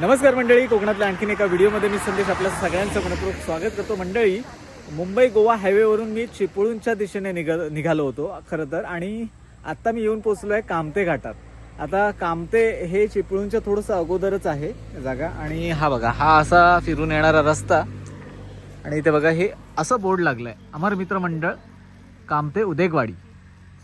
नमस्कार मंडळी कोकणातल्या आणखीन एका व्हिडिओमध्ये मी संदेश आपल्या सगळ्यांचं मनपूर्वक स्वागत करतो. मंडळी मुंबई गोवा हायवेवरून मी चिपळूणच्या दिशेने निघा निघालो होतो खरं तर आणि आत्ता मी येऊन पोचलो आहे कामते घाटात. आता कामते हे चिपळूणच्या थोडंसं अगोदरच आहे जागा आणि हा बघा हा असा फिरून येणारा रस्ता. आणि इथे बघा हे असं बोर्ड लागलं आहे अमर मित्र मंडळ कामते उदेगवाडी.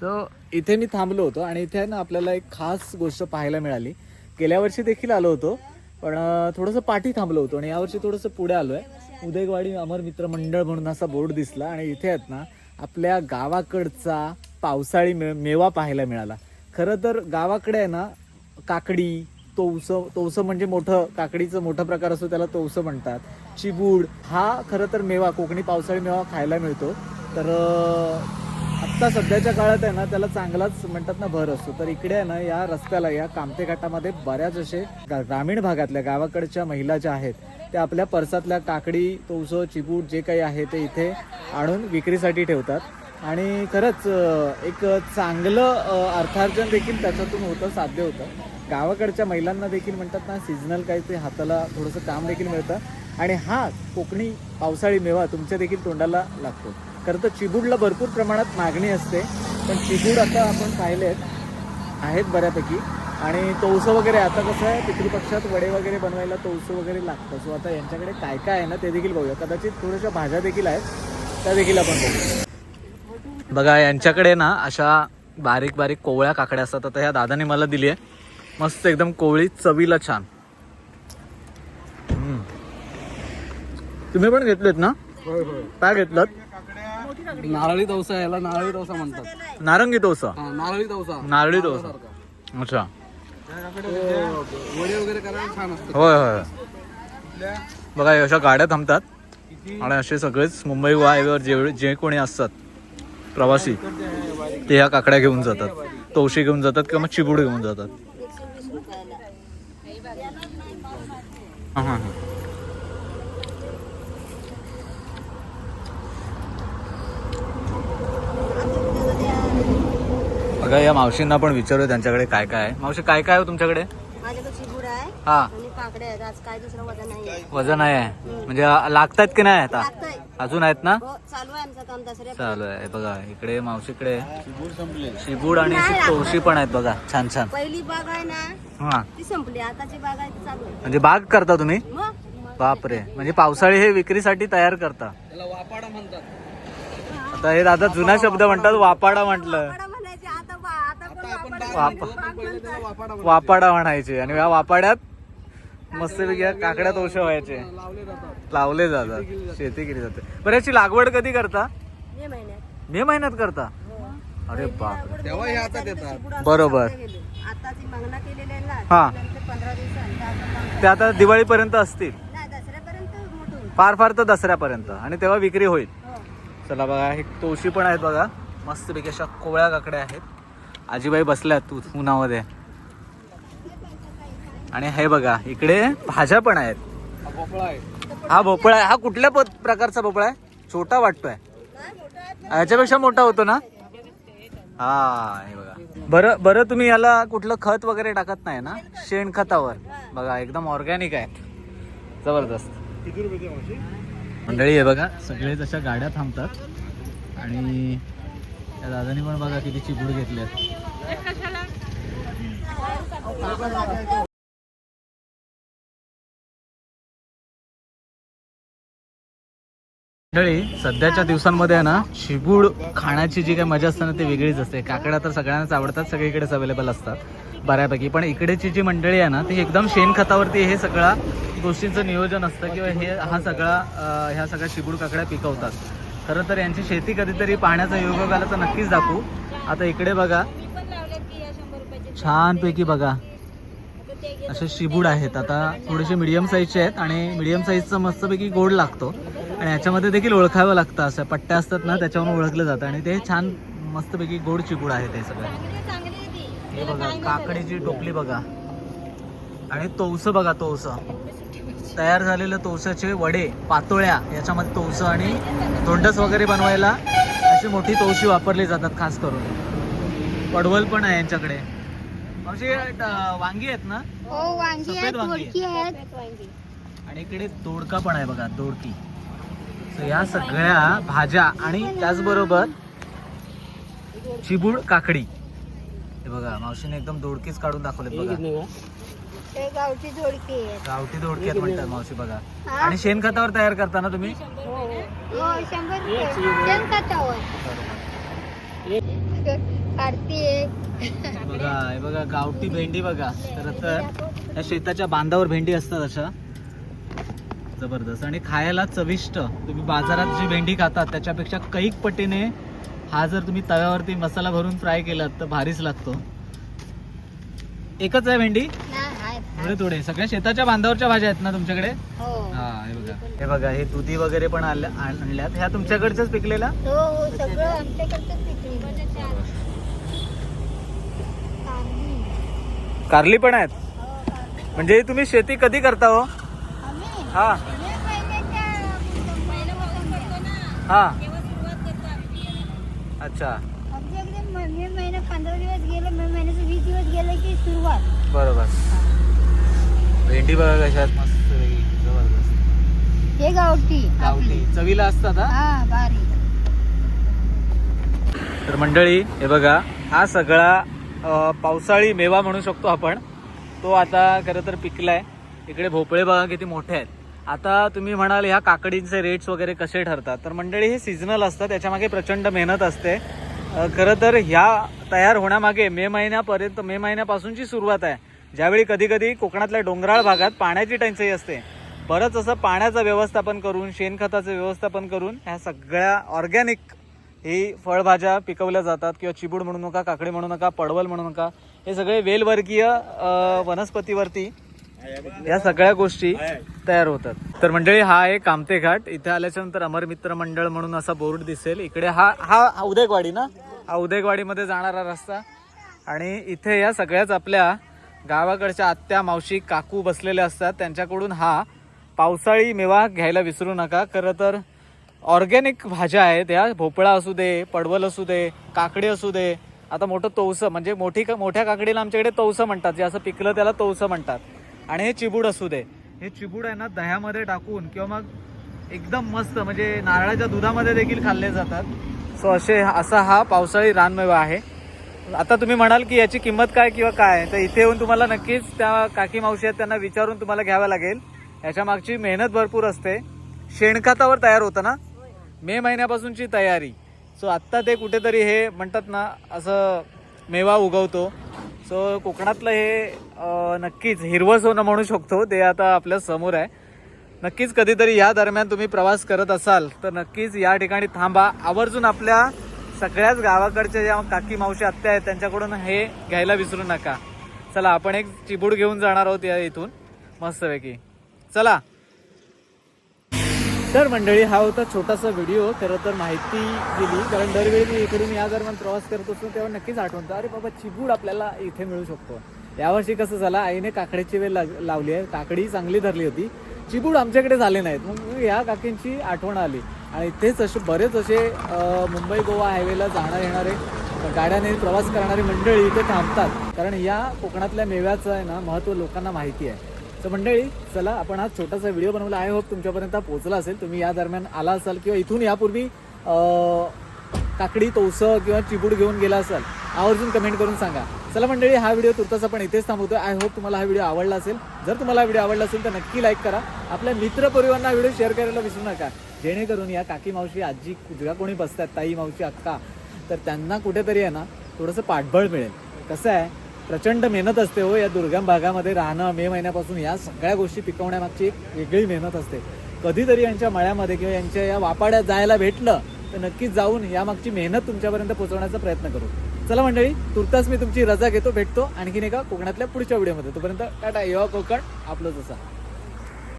सो इथे मी थांबलो होतो आणि इथे ना आपल्याला एक खास गोष्ट पाहायला मिळाली. गेल्या वर्षी देखील आलो होतो पण थोडंसं पाठी थांबलो होतो आणि यावर्षी थोडंसं पुढे आलो आहे उदयगवाडी अमर मित्र मंडळ म्हणून असा बोर्ड दिसला आणि इथे आहेत ना आपल्या गावाकडचा पावसाळी मे मेवा पाहायला मिळाला. खरं तर गावाकडे आहे ना काकडी तोवसं तवसं म्हणजे मोठं काकडीचं मोठा प्रकार असतो त्याला तोवसं म्हणतात. चिबूड हा खरं तर मेवा कोकणी पावसाळी मेवा खायला मिळतो. तर आत्ता सध्याच्या काळात आहे ना त्याला चांगलाच म्हणतात ना भर असतो. तर इकडे आहे ना या रस्त्याला या कामते घाटामध्ये बऱ्याच असे ग्रामीण भागातल्या गावाकडच्या महिला ज्या आहेत त्या आपल्या परसातल्या काकडी तवसं चिबूट जे काही आहे ते इथे आणून विक्रीसाठी ठेवतात. आणि खरंच एक चांगलं अर्थार्जन देखील त्याच्यातून होतं साध्य होतं. गावाकडच्या महिलांना देखील म्हणतात ना सीझनल काही ते हाताला थोडंसं काम देखील मिळतं. आणि हा कोकणी पावसाळी मेवा तुमच्या देखील तोंडाला लागतो. खरं तर चिबूडला भरपूर प्रमाणात मागणी असते पण चिबूड आता आपण पाहिले आहेत बऱ्यापैकी. आणि तवसं वगैरे आता कसं आहे पितृपक्षात वडे वगैरे बनवायला तवसं वगैरे लागतं. सो आता यांच्याकडे काय काय आहे ना ते देखील बघूया. कदाचित थोड्याशा भाज्या देखील आहेत त्या देखील आपण बघू बघा यांच्याकडे ना अशा बारीक बारीक कोवळ्या काकड्या असतात. आता ह्या दादाने मला दिली आहे. मस्त एकदम कोवळी चवीला छान. तुम्ही पण घेतलेत ना? काय घेतलं नारळी डोसा याला नारळी डोसा म्हणतात. नारंगी डोसा? हा नारळी डोसा. नारळी डोसा. अच्छा. वडे वगैरे करायला छान असतं होय होय बघा हे अशा गाड्या थांबतात. आणि असे सगळेच मुंबई हायवेवर जे जे कोणी असतात प्रवासी ते ह्या काकड्या घेऊन जातात. तवशी घेऊन जातात किंवा मग चिबूड घेऊन जातात. हा, हा, हा. बघा या मावशींना पण विचारू त्यांच्याकडे काय काय आहे. मावशी काय काय आहे हो तुमच्याकडे माझ्याकडे चिबूड आहे हा. आणि आहेत. आज काय दुसरं वजन नाही वजन आहे. म्हणजे लागतायत की नाही आता? लागतंय अजून आहेत ना? हो चालू आहे आमचं काम दसऱ्या चालू आहे. बघा इकडे मावशीकडे शिबूड आणि तवशी पण आहेत बघा छान छान. पहिली बाग आहे ना हा. ती संपली. आताची बाग आहे ती चालू आहे. म्हणजे बाग करता तुम्ही? मग? बापरे. म्हणजे पावसाळी हे विक्रीसाठी तयार करता. त्याला वापाडा म्हणतात. आता हे दादा जुना शब्द म्हणतात वापाडा म्हटलं वापाडा म्हणायचे आता बा आता कोण आपण वापाडा बाग वापा- वापाडा म्हणायचे. आणि या वापाड्यात मस्तपैकी या काकड्या तवशा व्हायचे. लावले जातात. लावले जातात शेती केली जाते. बरं याची लागवड कधी करता? मे महिन्यात. करता? अरे बाप हे आता देतात चिबूड असं बरोबर. संपलं गेलं. आताची मागणा केलेली आहे ना हा. ते आता दिवाळीपर्यंत असतील. फार फार तर दसऱ्यापर्यंत. आणि तेव्हा विक्री होईल. हो. चला बघा हे तोशी पण आहेत बघा. मस्तपैकी अशा कोवळ्या काकड्या आहेत. आजीबाई बसल्यात तू उन्हामध्ये. आणि हे बघा इकडे भाज्या पण आहेत. हा भोपळा आहे. हा भोपळा आहे हा कुठल्या प- प्रकारचा भोपळा आहे? छोटा वाटतोय. आहे. ह्याच्यापेक्षा मोठा होतो ना? हा हे बघा. बरं बरं तुम्ही याला कुठलं खत वगैरे टाकत नाही ना? शेण खतावर. बघा एकदम ऑर्गॅनिक आहे. जबरदस्त. मंडळी आहे बघा सगळे जशा गाड्या थांबतात. आणि त्या दादानी पण बघा किती चिबूड घेतल्यात. मंडळी सध्याच्या दिवसांमध्ये आहे ना चिबूड खाण्याची जी काही मजा असते ना ती वेगळीच असते. काकड्या तर सगळ्यांनाच आवडतात सगळीकडेच अवेलेबल असतात बऱ्यापैकी. पण इकडेची जी मंडळी आहे ना ती एकदम शेणखतावरती हे सगळ्या गोष्टींचं नियोजन असतं किंवा हे हा सगळा ह्या सगळ्या चिबूड काकड्या पिकवतात. खरं तर यांची शेती कधीतरी पाण्याचा योग आला तर नक्कीच दाखवू. आता इकडे बघा. छानपैकी बघा. असे शिबूड आहेत. आता थोडेसे मिडियम साईजचे आहेत आणि मिडियम साईजचा मस्तपैकी गोड लागतो. आणि याच्यामध्ये देखील ओळखावं लागतं असं. पट्ट्या असतात ना त्याच्यावरून ओळखलं जातं. आणि ते छान मस्तपैकी गोड चिबूड आहे ते सगळं. हे बघा काकडीची टोपली बघा. आणि तोवसं बघा तोवसं तयार झालेलं तवसाचे वडे पातोळ्या याच्यामध्ये तवसं आणि धोंडस वगैरे बनवायला अशी मोठी तवशी वापरली जातात खास करून. पडवल पण आहे यांच्याकडे. मावशी अं, वांगी आहेत ना? हो वांगी सफेद आहेत वांगी आहेत. आणि इकडे दोडका पण आहे बघा दोडकी. या सगळ्या भाज्या आणि त्याचबरोबर चिबूड काकडी. हे बघा मावशीने एकदम दोडकीच काढून दाखवले बघा. ते गावठी आहेत. गावठी दोडकी आहेत म्हणतात मावशी बघा? आणि शेणखतावर तयार करताना तुम्ही? हो शंभर रुपये. शेणखतावर. काढते. बघा हे बघा गावठी भेंडी बघा. तर तर या शेताच्या बांधावर भेंडी असतात अशा. जबरदस्त. आणि खायला चविष्ट. तुम्ही बाजारात जी भेंडी खातात त्याच्यापेक्षा कैक पटीने हा जर तुम्ही तव्यावरती मसाला भरून फ्राय केलात तर भारीच लागतो. एकच आहे भेंडी? थोडे थोडे. सगळ्या शेताच्या बांधावरच्या भाज्या आहेत ना तुमच्याकडे? हो. हा हे बघा. हे बघा हे दुधी वगैरे पण आल्या आणल्यात. ह्या तुमच्याकडच्याच पिकलेला हो हो सगळं आमच्याकडचं पिकली कांदी. कारली पण आहेत. म्हणजे तुम्ही शेती कधी करता हो? आम्ही हा. मे महिन्याच्या महिन्यापासून करतो ना. हा. तेव्हा सुरुवात करतो आम्ही. अच्छा. आमच्याकडे मे महिना पंधरा दिवस गेले मे महिन्याचे वीस दिवस गेले की सुरुवात. बरोबर. भेंडी बघा कशात. मस्त वेगळी, जबरदस्त. हे गावठी गावठी. चवीला असतात हा? हा बारी तर मंडळी हे बघा हा सगळा अ, पावसाळी मेवा म्हणू शकतो आपण. तो आता खरं तर पिकलाय. इकडे भोपळे बघा किती मोठे आहेत. आता तुम्ही म्हणाल ह्या काकडींचे रेट्स वगैरे कसे ठरतात? तर मंडळी हे सीझनल असतं त्याच्यामागे प्रचंड मेहनत असते. अ, खरं तर ह्या तयार होण्यामागे मे महिन्यापर्यंत मे महिन्यापासूनची सुरुवात आहे. ज्यावेळी कधी कधी कोकणातल्या डोंगराळ भागात पाण्याची टंचाई असते बरंच असं पाण्याचं व्यवस्थापन करून शेणखताचं व्यवस्थापन करून ह्या सगळ्या ऑर्गॅनिक ही फळभाज्या पिकवल्या जातात किंवा चिबूड म्हणू नका काकडी म्हणू नका पडवल म्हणू नका हे सगळे वेलवर्गीय वनस्पतीवरती या सगळ्या गोष्टी तयार होतात. तर मंडळी हा आहे कामते घाट. इथे आल्याच्यानंतर अमर मित्र मंडळ म्हणून असा बोर्ड दिसेल. इकडे हा हा हा उदयकवाडी ना? हा उदयकवाडीमध्ये जाणारा रस्ता. आणि इथे या सगळ्याच आपल्या गावाकडच्या आत्या मावशी काकू बसलेले असतात. त्यांच्याकडून हा पावसाळी मेवा घ्यायला विसरू नका. खरं तर ऑर्गॅनिक भाज्या आहेत. या भोपळा असू दे पडवल असू दे काकडी असू दे. आता मोठं तवसं म्हणजे मोठी मोठ्या काकडीला आमच्याकडे तवसं म्हणतात. जे असं पिकलं त्याला तवसं म्हणतात. आणि हे चिबूड असू दे. हे चिबूड आहे ना दह्यामध्ये टाकून किंवा मग एकदम मस्त म्हणजे नारळाच्या दुधामध्ये देखील खाल्ले जातात. सो असे असा हा पावसाळी रानमेवा आहे. आता तुम्ही म्हणाल की याची किंमत काय किंवा काय? तर इथे येऊन तुम्हाला नक्कीच त्या काकी मावशी आहेत त्यांना विचारून तुम्हाला घ्यावं लागेल. याच्या मागची मेहनत भरपूर असते. शेणखतावर तयार होतं ना? मे महिन्यापासूनची तयारी. सो आत्ता ते कुठेतरी हे म्हणतात ना असं मेवा उगवतो. सो कोकणातलं हे नक्कीच हिरवं सोनं म्हणू शकतो. ते आता आपल्यासमोर आहे. नक्कीच कधीतरी या दरम्यान तुम्ही प्रवास करत असाल तर नक्कीच या ठिकाणी थांबा. आवर्जून आपल्या सगळ्याच गावाकडच्या ज्या काकी मावशी आत्या आहेत त्यांच्याकडून हे घ्यायला विसरू नका. चला आपण एक चिबूड घेऊन जाणार आहोत या इथून. मस्तपैकी. चला. तर मंडळी हा होता छोटासा व्हिडिओ. खरं तर माहिती दिली कारण दरवेळी मी इकडून या दरम्यान प्रवास करत असतो तेव्हा नक्कीच आठवतो अरे बाबा चिबूड आपल्याला इथे मिळू शकतो. यावर्षी कसं झालं आईने काकडीची वेळ लावली आहे काकडी चांगली धरली होती. चिबूड आमच्याकडे झाले नाहीत मग या काकींची आठवण आली. आणि तेच असे बरेच असे मुंबई गोवा हायवेला जाणार येणारे गाड्याने प्रवास करणारी मंडळी इथे थांबतात. कारण या कोकणातल्या मेव्याचं आहे ना महत्त्व लोकांना माहिती आहे. तर मंडळी चला आपण हा छोटासा व्हिडिओ बनवला. आय होप तुमच्यापर्यंत हा पोहोचला असेल. तुम्ही या दरम्यान आला असाल किंवा इथून यापूर्वी काकडी तोसं किंवा चिबूड घेऊन गेला असाल आवर्जून कमेंट करून सांगा. चला मंडळी हा व्हिडिओ तुर्तास आपण इथेच थांबवतोय. आय होप तुम्हाला हा व्हिडिओ आवडला असेल. जर तुम्हाला हा व्हिडिओ आवडला असेल तर नक्की लाईक करा. आपल्या मित्रपरिवारांना हा व्हिडिओ शेअर करायला विसरू नका. जेणेकरून या काकी मावशी आजी ज्या कोणी बसतात ताई मावशी अक्का तर त्यांना कुठेतरी आहे ना थोडंसं पाठबळ मिळेल. कसं आहे प्रचंड मेहनत असते हो या दुर्गम भागामध्ये राहणं मे महिन्यापासून या सगळ्या गोष्टी पिकवण्यामागची एक वेगळी मेहनत असते. कधीतरी यांच्या मळ्यामध्ये किंवा यांच्या या वापाड्यात जायला भेटलं तर नक्कीच जाऊन यामागची मेहनत तुमच्यापर्यंत पोहोचवण्याचा प्रयत्न करू. चला मंडळी तुर्तास मी तुमची रजा घेतो भेटतो आणखीन एका कोकणातल्या पुढच्या व्हिडिओमध्ये. तोपर्यंत टाटा युवा कोकण आपलंच असा.